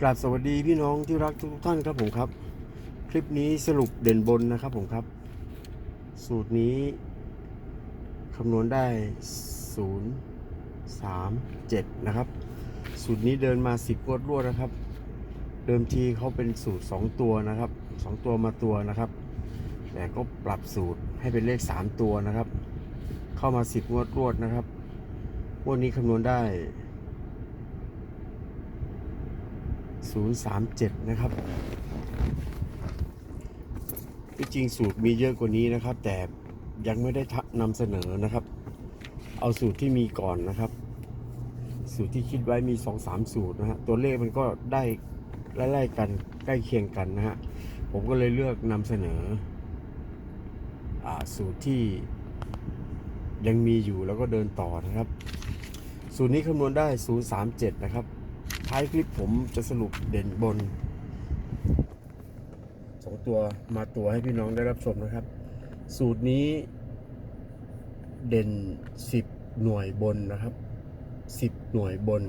กราบสวัสดีพี่น้องที่รักทุกท่านครับผมครับ คลิปนี้สรุปเด่นบนนะครับผมครับ สูตรนี้คำนวณได้ 0 3 7 นะครับ สูตรนี้เดินมา 10งวดรวดนะครับ เดิมทีเขาเป็นสูตร 2 ตัวนะครับ 2 ตัวมาตัวนะครับ แต่ก็ปรับสูตรให้เป็นเลข 3 ตัวนะครับ เข้ามา 10งวดรวดนะครับงวดนี้คำนวณได้ 037 นะครับ ที่จริงสูตรมีเยอะกว่านี้นะครับ แต่ยังไม่ได้นำเสนอนะครับ เอาสูตรที่มีก่อนนะครับ สูตรที่คิดไว้มี 2-3 สูตรนะฮะ ตัวเลขมันก็ได้ไล่ๆกันใกล้เคียงกันนะฮะ ผมก็เลยเลือกนำเสนออสูตรที่ยังมีอยู่แล้วก็เดินต่อนะครับ สูตรนี้คำนวณได้ 037 นะครับ ท้ายคลิปผมจะสรุปเด่นบนสองตัวมาตัวให้พี่น้องได้รับชมนะครับ สูตรนี้ เด่น 10 หน่วยบนนะครับ 10 หน่วยบน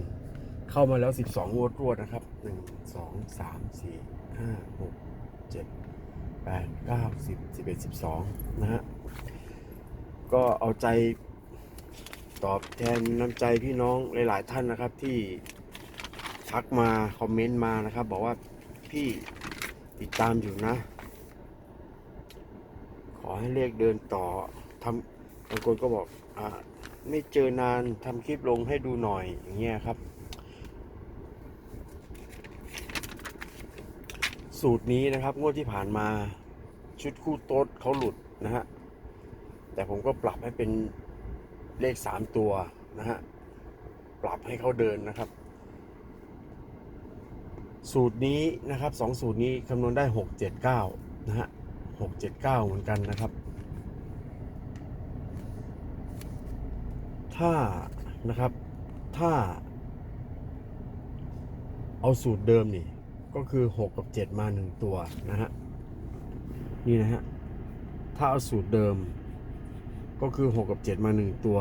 เข้ามาแล้ว 12งวดรวดนะครับ 1 2 3 4 5 6 7 8 9 10 11 12 นะฮะก็เอาใจตอบแทนน้ำใจพี่น้องหลาย ๆ ท่านนะครับที่ ทักมาคอมเมนต์มานะครับ บอกว่าพี่ติดตามอยู่นะ ขอให้เลขเดินต่อทำบางคนก็บอกอ่าไม่เจอนานทำคลิปลงให้ดูหน่อยอย่างเงี้ยครับ สูตรนี้นะครับ งวดที่ผ่านมาชุดคู่โต๊ดเขาหลุดนะฮะแต่ผมก็ปรับให้เป็นเลขสามตัวนะฮะ ปรับให้เขาเดินนะครับ สูตรนี้นะครับสองสูตรนี้คำนวณได้หกเจ็ดเก้านะฮะหกเจ็ดเก้าเหมือนกันนะครับ ถ้านะครับถ้า เอาสูตรเดิมนี่ ก็คือหกกับเจ็ดมาหนึ่งตัวนะฮะนี่นะฮะถ้าเอาสูตรเดิม ก็คือ 6 กับ 7 มา 1 ตัว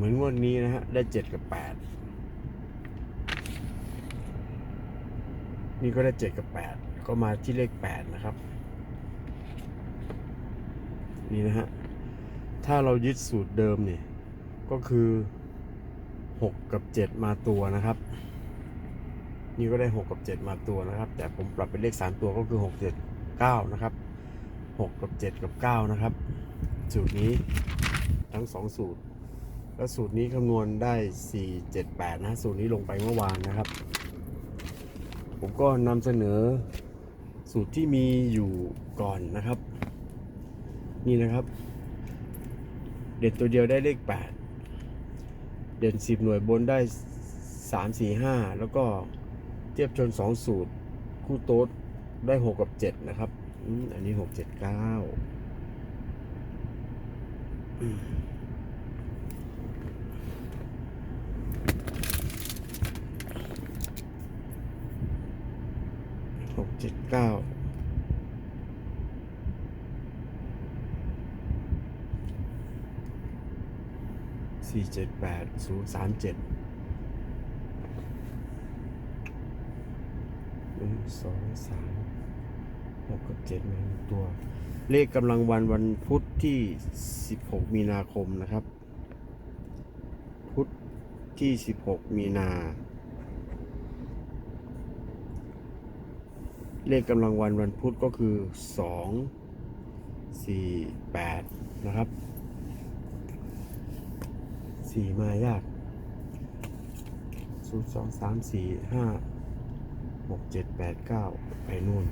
เหมือนงวดนี้นะฮะ ได้7กับ8นี่ก็ได้7กับ8ก็มาที่เลข8นะครับ นี่นะฮะ ถ้าเรายึดสูตรเดิมเนี่ยก็คือ6กับ7มาตัวนะครับ นี่ก็ได้6กับ7มาตัวนะครับ แต่ผมปรับเป็นเลข3ตัวก็คือ6 7 9นะครับ6กับ7กับ9นะครับ สูตรนี้ทั้ง2สูตร แล้วสูตรนี้คำนวณได้ 4 7 8 นะสูตรนี้ลงไปเมื่อวานนะครับ ผมก็นำเสนอสูตรที่มีอยู่ก่อนนะครับ นี่นะครับ เด่นตัวเดียวได้เลข 8 เด่น 10 หน่วยบนได้ 3 4 5 แล้วก็เทียบชน 2 สูตร คู่โต๊ดได้ 6 กับ 7 นะครับ อันนี้ 6 7 9อืมหก เจ็ดเก้าสี่เจ็ดแปดศูนย์สามเจ็ดหนึ่งสองสามหกกับเจ็ดหนึ่งตัว เลขกำลังวันวันพุธที่16มีนาคมนะครับ พุธที่16มีนา เลขกำลังวันวันพุธก็คือ 2 4 8 นะครับ 4 มายาก 0 2 3 4 5 6 7 8 9 ไปนู่น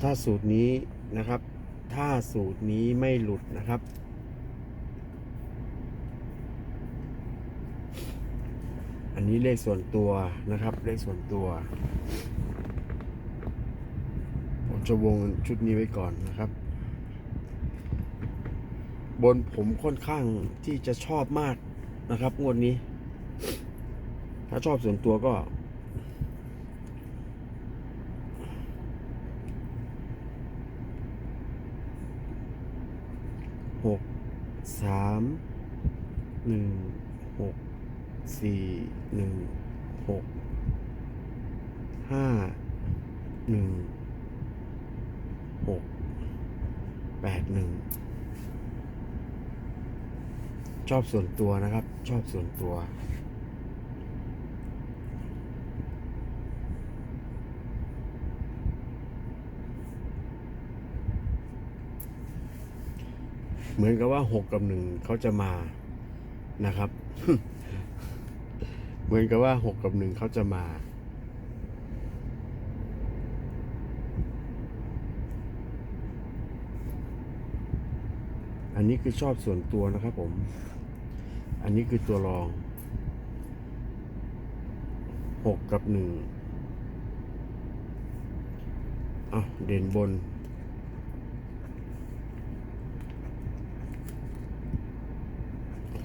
ถ้าสูตรนี้นะครับ ถ้าสูตรนี้ไม่หลุดนะครับ นี้เลขส่วนตัวนะครับ เลขส่วนตัว ผมจะวงชุดนี้ไว้ก่อนนะครับ บนผมค่อนข้างที่จะชอบมากนะครับ งวดนี้ ถ้าชอบส่วนตัวก็หกสามหนึ่งหก สี่หนึ่งหกห้าหนึ่งหกแปดหนึ่งชอบส่วนตัวนะครับ ชอบส่วนตัว เหมือนกับว่าหกกับหนึ่งเขาจะมานะครับ เหมือนกับว่าหกกับหนึ่งเขาจะมา อันนี้คือชอบส่วนตัวนะครับผม อันนี้คือตัวรองหกกับหนึ่งอะเด่นบน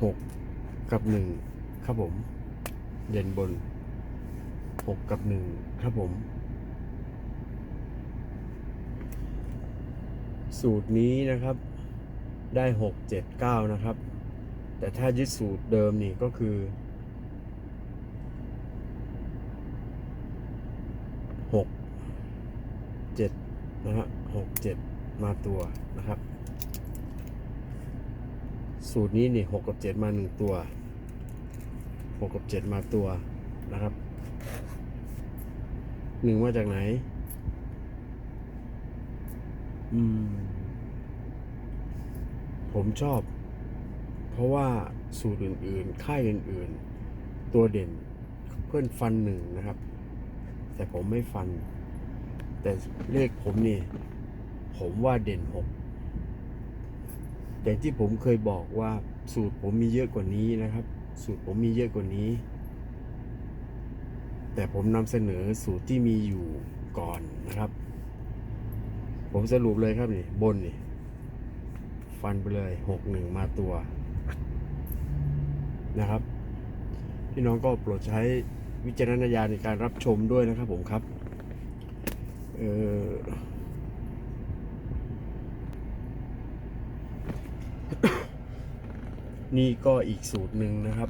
หกกับหนึ่งครับผม เด่นบนหกกับหนึ่งครับผม สูตรนี้นะครับได้หกเจ็ดเก้านะครับ แต่ถ้ายึดสูตรเดิมนี่ก็คือหกเจ็ดนะฮะหกเจ็ดมาตัวนะครับ สูตรนี้นี่หกกับเจ็ดมาหนึ่งตัว หกกับเจ็ดมาตัวนะครับหนึ่งมาจากไหน อืม ผมชอบ เพราะว่าสูตรอื่นๆ ค่ายอื่นๆ ตัวเด่นเพื่อนฟันหนึ่งนะครับ แต่ผมไม่ฟัน แต่เลขผมนี่ ผมว่าเด่นหกอย่างที่ผมเคยบอกว่าสูตรผมมีเยอะกว่านี้นะครับ สูตรผมมีเยอะกว่านี้ แต่ผมนำเสนอสูตรที่มีอยู่ก่อนนะครับ ผมสรุปเลยครับนี่ บนนี่ ฟันไปเลยหกหนึ่งมาตัว นะครับ พี่น้องก็โปรดใช้วิจารณญาณในการรับชมด้วยนะครับผมครับ เออ นี่ก็อีกสูตรหนึ่งนะครับ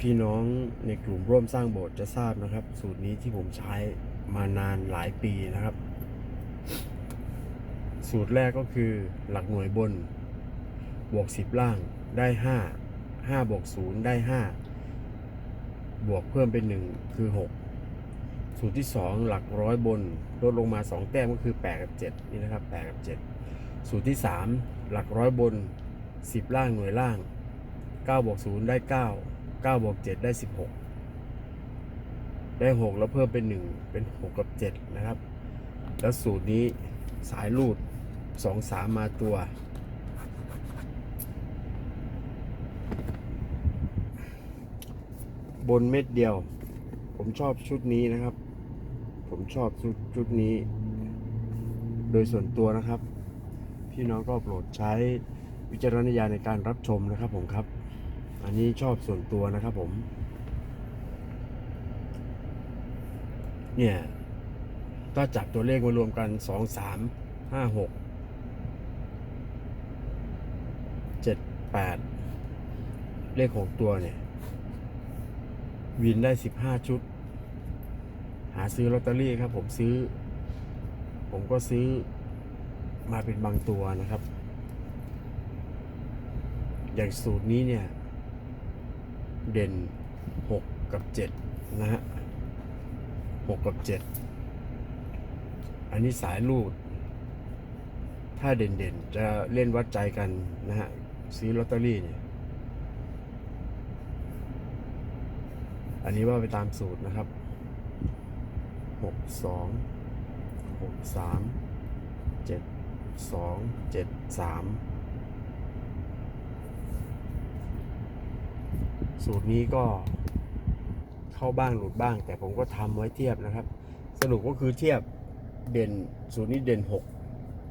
พี่น้องในกลุ่มร่วมสร้างโบสถ์จะทราบนะครับ สูตรนี้ที่ผมใช้มานานหลายปีนะครับ สูตรแรกก็คือหลักหน่วยบน บวก 10 ล่างได้ 5 5บวก0ได้ 5 บวกเพิ่มเป็น 1 คือ 6 สูตรที่ 2 หลักร้อยบน ลดลงมา 2 แต้มก็คือ 8 กับ 7 นี่นะครับ 8 กับ 7 สูตรที่ 3 หลักร้อยบน 10 ล่างหน่วยล่าง9บวก0ได้ 9 9บวก7ได้ 16 ได้ 6 แล้วเพิ่มเป็น 1 เป็น 6 กับ 7 นะครับ แล้วสูตรนี้สายรูด 2 3 มาตัว บนเม็ดเดียว ผมชอบชุดนี้นะครับ ผมชอบชุดชุดนี้ โดยส่วนตัวนะครับ พี่น้องก็โปรดใช้วิจารณญาณในการรับชมนะครับผมครับ อันนี้ชอบส่วนตัวนะครับผม เนี่ยก็จับตัวเลขมารวมกันสองสามห้าหกเจ็ดแปดเลขหกตัวเนี่ย วินได้สิบห้าชุด หาซื้อลอตเตอรี่ครับผมซื้อ ผมก็ซื้อ มาเป็นบางตัวนะครับ อย่างสูตรนี้เนี่ย เด่นหกกับเจ็ดนะฮะหกกับเจ็ดอันนี้สายลูด ถ้าเด่นๆ จะเล่นวัดใจกันนะฮะซื้อลอตเตอรี่เนี่ย อันนี้ว่าไปตามสูตรนะครับหกสองหก สองเจ็ดสามสูตรนี้ก็เข้าบ้างหลุดบ้าง แต่ผมก็ทำไว้เทียบนะครับ สรุปก็คือเทียบเด่นสูตรนี้เด่น 6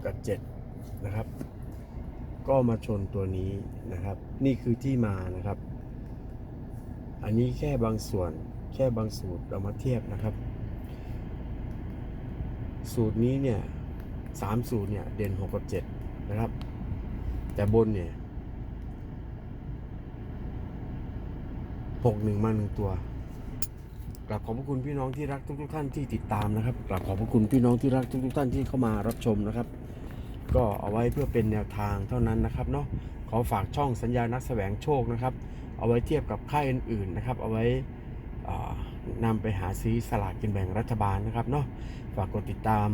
กับ 7 นะครับ ก็มาชนตัวนี้นะครับ นี่คือที่มานะครับ อันนี้แค่บางส่วนแค่บางสูตรเรามาเทียบนะครับ สูตรนี้เนี่ย สามสูตรเนี่ยเด่นหกกับเจ็ดนะครับ แต่บนเนี่ยหกหนึ่งมาหนึ่งตัวกราบขอบพระคุณพี่น้องที่รักทุกๆท่านที่ติดตามนะครับกราบขอบพระคุณพี่น้องที่รักทุกๆท่านที่เข้ามารับชมนะครับ ก็เอาไว้เพื่อเป็นแนวทางเท่านั้นนะครับเนาะขอฝากช่องสัญญานักแสวงโชคนะครับ เอาไว้เทียบกับค่ายอื่นๆนะครับ เอาไว้นำไปหาซื้อสลากกินแบ่งรัฐบาลนะครับเนาะฝากกดติดตาม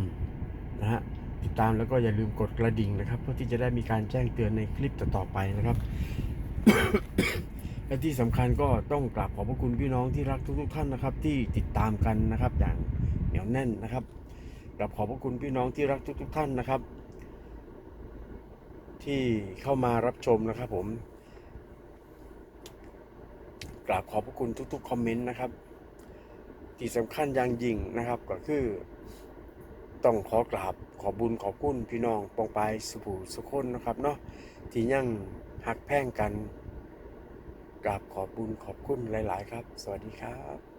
นะฮะ ติดตามแล้วก็อย่าลืมกดกระดิ่งนะครับ เพื่อที่จะได้มีการแจ้งเตือนในคลิปต่อๆไปนะครับ และที่สำคัญก็ต้องกราบขอบพระคุณพี่น้องที่รักทุก ๆ ท่านนะครับ ที่ติดตามกันนะครับ อย่างเหนียวแน่นนะครับกราบขอบพระคุณพี่น้องที่รักทุก ๆ ท่านนะครับ ที่เข้ามารับชมนะครับ ผมกราบขอบพระคุณทุก ๆ คอมเมนต์นะครับ ที่สำคัญอย่างยิ่งนะครับก็คือ ต้องขอกราบขอบุญขอบคุณพี่น้องปองไปสุภูสุคนนะครับเนาะที่ยังหักแพ่งกันกราบขอบบุญขอบคุณหลาย ๆ ครับ สวัสดีครับ